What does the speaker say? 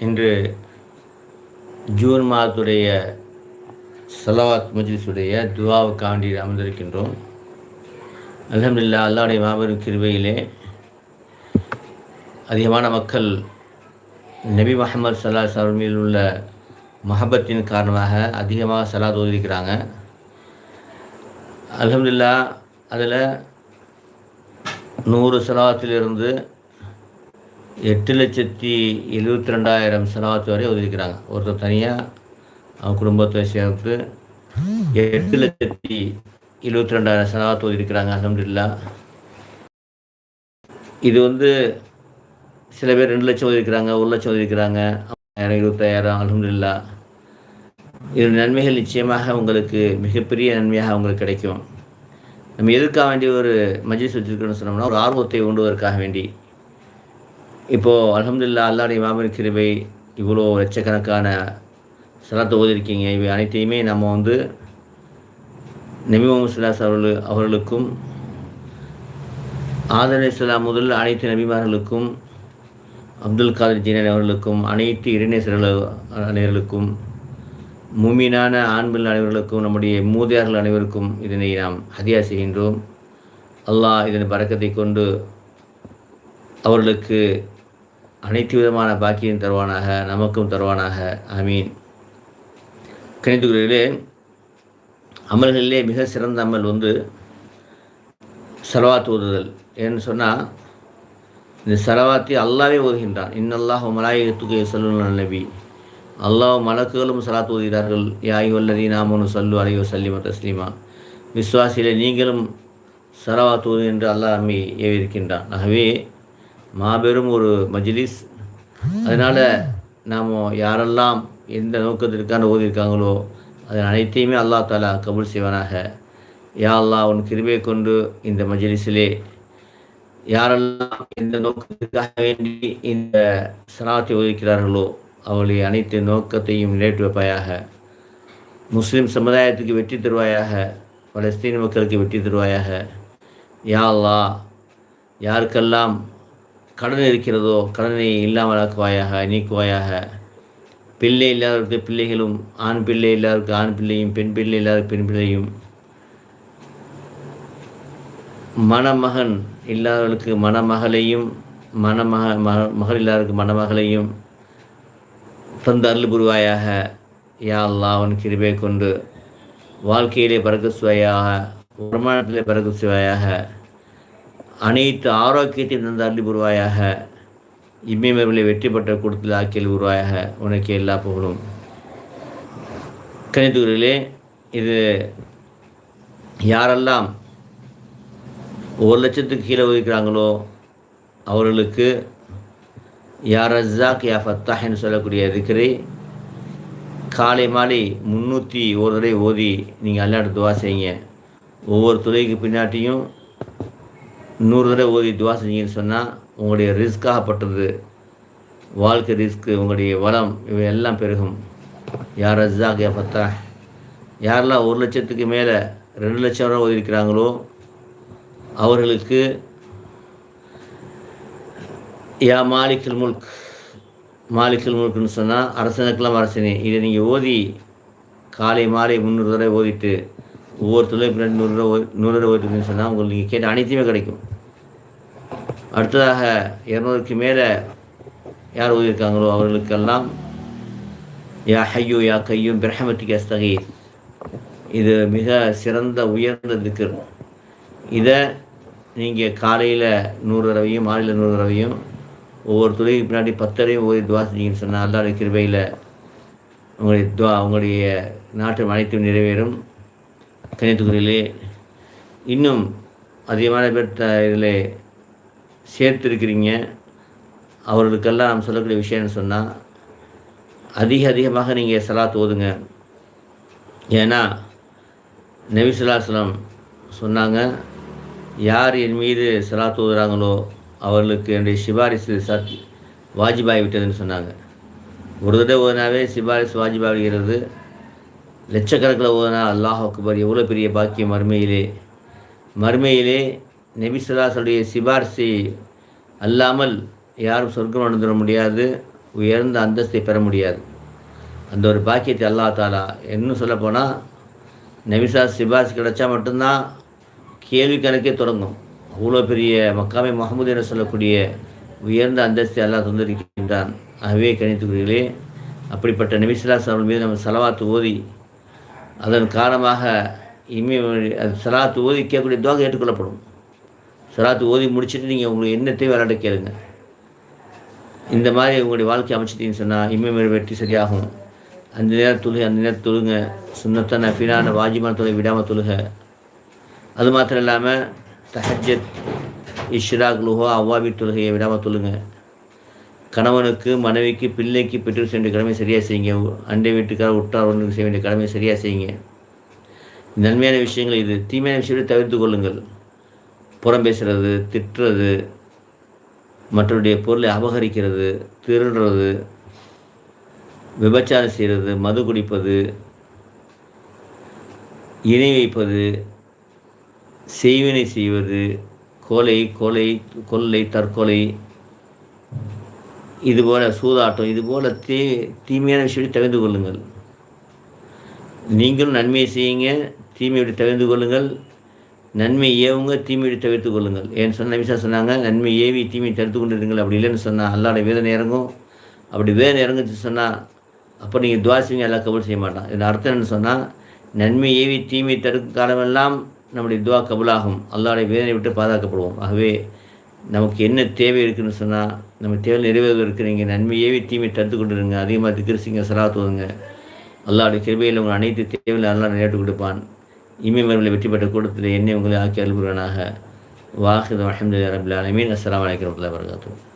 இன்று ஜூன் மாதத்துடைய சலவாத் மஜ்லிஸுடைய துவாவுக்காண்டி அமர்ந்திருக்கின்றோம். அலமதுல்லா அல்லாவுடைய மாபெரும் கிருபையிலே அதிகமான மக்கள் நபி முஹம்மது சல்லா அவர் உள்ள மஹபத்தின் காரணமாக அதிகமாக சலா தோதிருக்கிறாங்க அலமதுல்லா அதில் நூறு சலாத்திலிருந்து எட்டு லட்சத்தி எழுபத்தி ரெண்டாயிரம் செலவாத்து வரை ஒதுக்கிறாங்க ஒருத்தர் தனியாக அவன் குடும்பத்தை சேர்த்து எட்டு லட்சத்தி எழுபத்தி ரெண்டாயிரம் செலவாத்து ஒதுக்கிறாங்க அலமதுல்லா இது வந்து சில பேர் ரெண்டு லட்சம் ஒதுக்கிறாங்க ஒரு லட்சம் ஒதுக்கிறாங்க இருபத்தாயிரம் அலமதுல்லா இது நன்மைகள் நிச்சயமாக உங்களுக்கு மிகப்பெரிய நன்மையாக உங்களுக்கு கிடைக்கும். நம்ம எதுக்காக வேண்டி ஒரு மஜிஸ் வச்சுருக்கணும்னு சொன்னோம்னா ஒரு ஆர்வத்தை உண்டுவதற்காக வேண்டி இப்போது அலமதுல்லா அல்லாடைய மாபெரும் கிருபை இவ்வளோ லட்சக்கணக்கான சலாத்தை ஓதிருக்கீங்க. இவை அனைத்தையுமே நம்ம வந்து நபி முகமது சுல்லாஸ் அவர்கள் அவர்களுக்கும் ஆதர் இஸ்லாம் முதல் அனைத்து நபிமார்களுக்கும் அப்துல் காதர் ஜீனன் அவர்களுக்கும் அனைத்து இறைநேசர்கள் அனைவர்களுக்கும் மூமீனான ஆண்கள் அனைவர்களுக்கும் நம்முடைய மூதியார்கள் அனைவருக்கும் இதனை நாம் ஹதியா செய்கின்றோம். அல்லாஹ் இதன் பறக்கத்தை கொண்டு அவர்களுக்கு அனைத்து விதமான பாக்கியம் தருவானாக நமக்கும் தருவானாக. அமீன் கணித்துக்குறியிலே அமல்களிலே மிக சிறந்த அமல் வந்து சலவாத் ஓதுதல். ஏன்னு சொன்னால் இந்த சலவாத்தை அல்லாவே ஓதுகின்றான். இன்னல்லாஹ் மலாயத்துக்கு சொல்லுன நபி. அல்லாஹ் மலக்குகளும் சலாத் ஓதுகிறார்கள். யாய் வல்லதி நாமனு சல்லு அலையோ சல்லிம தஸ்லீமா. விஸ்வாசியிலே நீங்களும் சலவாத் ஓது என்று அல்லாஹ் நம்மை ஏவிருக்கின்றான். ஆகவே மாபெரும் ஒரு மஜ்லிஸ். அதனால் நாம் யாரெல்லாம் எந்த நோக்கத்திற்கான ஓதியிருக்காங்களோ அதன் அனைத்தையுமே அல்லா தாலா கபூல் செய்வானாக. யா அல்லா உன் கிருபையை கொண்டு இந்த மஜ்லிஸிலே யாரெல்லாம் எந்த நோக்கத்திற்காக வேண்டி இந்த சலாத்தை ஒதுக்கிறார்களோ அவளுடைய அனைத்து நோக்கத்தையும் நிலைட்டு வைப்பாயாக. முஸ்லீம் சமுதாயத்துக்கு வெற்றி தருவாயாக. பலஸ்தீன மக்களுக்கு வெற்றி தருவாயாக. யா அல்லா யாருக்கெல்லாம் கடன் இருக்கிறதோ கடனை இல்லாமல் ஆக்குவாயாக நீக்குவாயாக. பிள்ளை இல்லாதவருக்கு பிள்ளைகளும் ஆண் பிள்ளை இல்லாதவருக்கு ஆண் பிள்ளையும் பெண் பிள்ளை இல்லாத பெண் பிள்ளையும். மணமகன் இல்லாதவர்களுக்கு மணமகளையும் மணமக மக மகள் இல்லாதவருக்கு மணமகளையும் தந்து அருள் புரிவாயாக. யா அல்லா அவன் கிருபை கொண்டு வாழ்க்கையிலே பறக்க சுவையாக வருமானத்திலே பறக்க சுவையாக அனைத்து ஆரோக்கியத்தையும் தந்து அருளி உருவாயாக இம்மைமர்களை வெற்றி பெற்ற கொடுத்தல் ஆக்கியல் உருவாயாக உனக்கு எல்லா புகழும். கணித்துகளிலே இது யாரெல்லாம் ஒரு லட்சத்துக்கு கீழே ஒதுக்கிறாங்களோ அவர்களுக்கு யார் ரஜாக் யா ஃபத்தாஹ்னு சொல்லக்கூடிய திக்கரை காலை மாலை முந்நூற்றி ஒரு தடவை ஓதி நீங்கள் அல்லாட துவா செய்யுங்க. ஒவ்வொரு துறைக்கு பின்னாட்டியும் நூறு தடவை ஓதி துவா செஞ்சீங்கன்னு சொன்னால் உங்களுடைய ரிஸ்காகப்பட்டது வாழ்க்கை ரிஸ்க்கு உங்களுடைய வளம் இவை எல்லாம் பெருகும். யார் ரஜாக் யா ஃபத்தா யாரெல்லாம் ஒரு லட்சத்துக்கு மேலே ரெண்டு லட்சம் ரூபா ஒதுக்கிறாங்களோ அவர்களுக்கு யா மாலிக்குல் முல்க் மாலிக்குல் முல்க்னு சொன்னால் அரசனுக்கெல்லாம் அரசனே. இதை நீங்கள் ஓதி காலை மாலை முந்நூறு தடவை ஓதிட்டு ஒவ்வொரு தொழில் பின்னாடி நூறு ரூபா நூறு ரூபா சொன்னால் உங்களுக்கு நீங்கள் கேட்ட அனைத்துமே கிடைக்கும். அடுத்ததாக இரநூறுக்கு மேலே யார் ஓதியிருக்காங்களோ அவர்களுக்கெல்லாம் யா ஹையோ யா கையும் பிரஹமத்துக்கு அஸ்தகை இது மிக சிறந்த உயர்ந்த திக்கர் இதை நீங்கள் காலையில் நூறு தடவையும் மாலையில் நூறு தடவையும் ஒவ்வொரு துறைக்கு பின்னாடி பத்தரையும் ஓதி துவா செஞ்சீங்கன்னு சொன்னால் அல்லாட கிருபையில் உங்களுடைய துவா உங்களுடைய நாட்டு அனைத்தும் நிறைவேறும். கன்னியாகுமரியிலே இன்னும் அதிகமான பேர் இதில் சேர்த்துருக்கிறீங்க. அவர்களுக்கெல்லாம் நாம் சொல்லக்கூடிய விஷயம்னு சொன்னால் அதிக அதிகமாக நீங்கள் சலாத் ஓதுங்க. ஏன்னா நபிசுல்லாஸ்லாம் சொன்னாங்க யார் என் மீது சலாத் ஓதுறாங்களோ அவர்களுக்கு என்னுடைய சிபாரிசு சத் வாஜிபாய் விட்டதுன்னு சொன்னாங்க. ஒரு தடவை ஓதுனாவே சிபாரிசு வாஜிபாகிறது லட்சக்கணக்கில் ஓதுனா அல்லாஹ் அக்பர் எவ்வளோ பெரிய பாக்கியம் மறுமையிலே மறுமையிலே நபிசுல்லாஸுடைய சிபாரிசை அல்லாமல் யாரும் சொர்க்கம் அடைந்துட முடியாது உயர்ந்த அந்தஸ்தை பெற முடியாது. அந்த ஒரு பாக்கியத்தை அல்லா தாலா இன்னும் சொல்லப்போனால் நபிசா சிபாஸ் கிடைச்சா மட்டும்தான் கேள்வி கணக்கே தொடங்கும். அவ்வளோ பெரிய மக்காமை முகமது என சொல்லக்கூடிய உயர்ந்த அந்தஸ்தை அல்லா தந்திருக்கின்றான். ஆகவே கணித்துக்குரியர்களே அப்படிப்பட்ட நபிசுல்லா அவர்கள் மீது நம்ம செலவாத்து ஓதி அதன் காரணமாக இமே அது சலாத்து ஓதி கேட்கக்கூடிய துவாக ஏற்றுக்கொள்ளப்படும். சலாத்து ஓதி முடிச்சுட்டு நீங்கள் உங்களுக்கு என்னத்தையும் விளையாட கேளுங்க. இந்த மாதிரி உங்களுடைய வாழ்க்கை அமைச்சிட்டிங்கன்னு சொன்னால் இம்மை வெற்றி சரியாகும். அந்த நேரம் தொழுகை அந்த நேரம் தொழுங்க. சுண்ணத்தான் நஃபீனான வாஜிமான தொழுகை விடாமல் தொழுக. அது மாத்திரம் இல்லாமல் தஹஜத் இஷ்ராக் லுஹோ அவ்வாபி தொழுகையை விடாமல் தொழுங்க. கணவனுக்கு மனைவிக்கு பிள்ளைக்கு பெற்றோர் செய்ய வேண்டிய கடமை சரியாக செய்யுங்க. அண்டை வீட்டுக்காரர் உற்றார் ஒன்று செய்ய வேண்டிய கடமை சரியாக செய்யுங்க. நன்மையான விஷயங்கள் இது. தீமையான விஷயங்களை தவிர்த்து கொள்ளுங்கள். புறம் பேசுகிறது திட்டுறது மற்றவருடைய பொருளை அபகரிக்கிறது திருடுறது விபச்சாரம் செய்கிறது மது குடிப்பது இணை வைப்பது செய்வினை செய்வது கொலை கொலை கொள்ளை தற்கொலை இதுபோல் சூதாட்டம் இதுபோல் தீ தீமையான விஷயத்தை தவிர்த்து கொள்ளுங்கள். நீங்களும் நன்மையை செய்யுங்க தீமையை தவிர்த்து கொள்ளுங்கள். நன்மை ஏவுங்க தீமையை தவிர்த்து கொள்ளுங்கள். ஏன்னு சொன்ன விஷயம் சொன்னாங்க நன்மை ஏவி தீமையை தடுத்து கொண்டு இருங்கள் அப்படி இல்லைன்னு சொன்னால் அல்லாட வேதனை இறங்கும். அப்படி வேதனை இறங்குச்சு சொன்னால் அப்போ நீங்கள் துவாசிங்க எல்லாம் கபூல் செய்ய மாட்டான். இதில் அர்த்தம் என்ன சொன்னால் நன்மை ஏவி தீமை தடுக்கும் காலமெல்லாம் நம்முடைய துவா கபுலாகும். அல்லாடைய வேதனை விட்டு பாதுகாக்கப்படுவோம். ஆகவே நமக்கு என்ன தேவை இருக்குன்னு சொன்னால் நம்ம தேவை நிறைவேறுவதற்கு நீங்கள் நன்மையவே தீமை தடுத்து கொண்டு இருங்க அதிகமாக திக்ரிசிங்க சலாத்துவதுங்க அல்லாவுடைய கிருபையில் உங்கள் அனைத்து தேவையில் அல்லா நிறைவேற்றி கொடுப்பான். இமைமர்களை வெற்றி பெற்ற கூட்டத்தில் என்னை உங்களை ஆக்கி அல்புரானாக வாஹித் அஹமது ரபுல் அலமீன் அஸ்லாம் வலைக்கம் வரகாத்தூர்